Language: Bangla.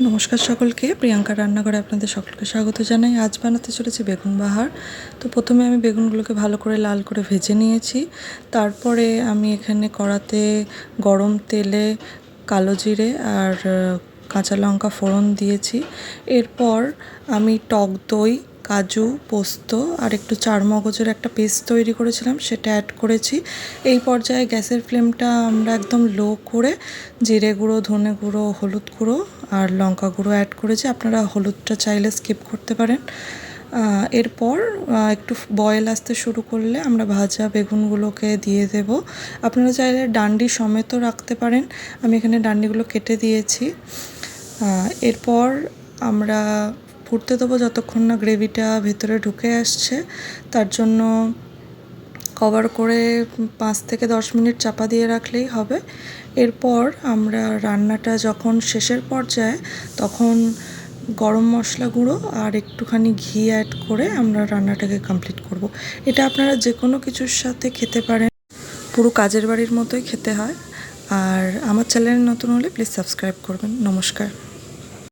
নমস্কার সকলকে। প্রিয়াঙ্কা রান্নাঘরে আপনাদের সকলকে স্বাগত জানাই। আজ বানাতে চলেছি বেগুন বাহার। তো প্রথমে আমি বেগুনগুলোকে ভালো করে লাল করে ভেজে নিয়েছি। তারপরে আমি এখানে কড়াতে গরম তেলে কালো জিরে আর কাঁচা লঙ্কা ফোড়ন দিয়েছি। এরপর আমি টক দই কাজু, পোস্ত আর একটু চারমগজের একটা পেস্ট তৈরি করেছিলাম, সেটা অ্যাড করেছি। এই পর্যায়ে গ্যাসের ফ্লেমটা আমরা একদম লো করে জিরে গুঁড়ো, ধনে গুঁড়ো, হলুদ গুঁড়ো আর লঙ্কা গুঁড়ো অ্যাড করেছি। আপনারা হলুদটা চাইলে স্কিপ করতে পারেন। এরপর একটু বয়েল আসতে শুরু করলে আমরা ভাজা বেগুনগুলোকে দিয়ে দেব। আপনারা চাইলে ডান্ডি সমেতও রাখতে পারেন। আমি এখানে ডান্ডিগুলো কেটে দিয়েছি। এরপর আমরা ফুটতে দেবো যতক্ষণ না গ্রেভিটা ভেতরে ঢুকে আসছে। তার জন্য কভার করে পাঁচ থেকে দশ মিনিট চাপা দিয়ে রাখলেই হবে। এরপর আমরা রান্নাটা যখন শেষের পর্যায়ে, তখন গরম মশলা গুঁড়ো আর একটুখানি ঘি অ্যাড করে আমরা রান্নাটাকে কমপ্লিট করব। এটা আপনারা যে কোনো কিছুর সাথে খেতে পারেন। পুরো কাজের বাড়ির মতোই খেতে হয়। আর আমার চ্যানেল নতুন হলে প্লিজ সাবস্ক্রাইব করবেন। নমস্কার।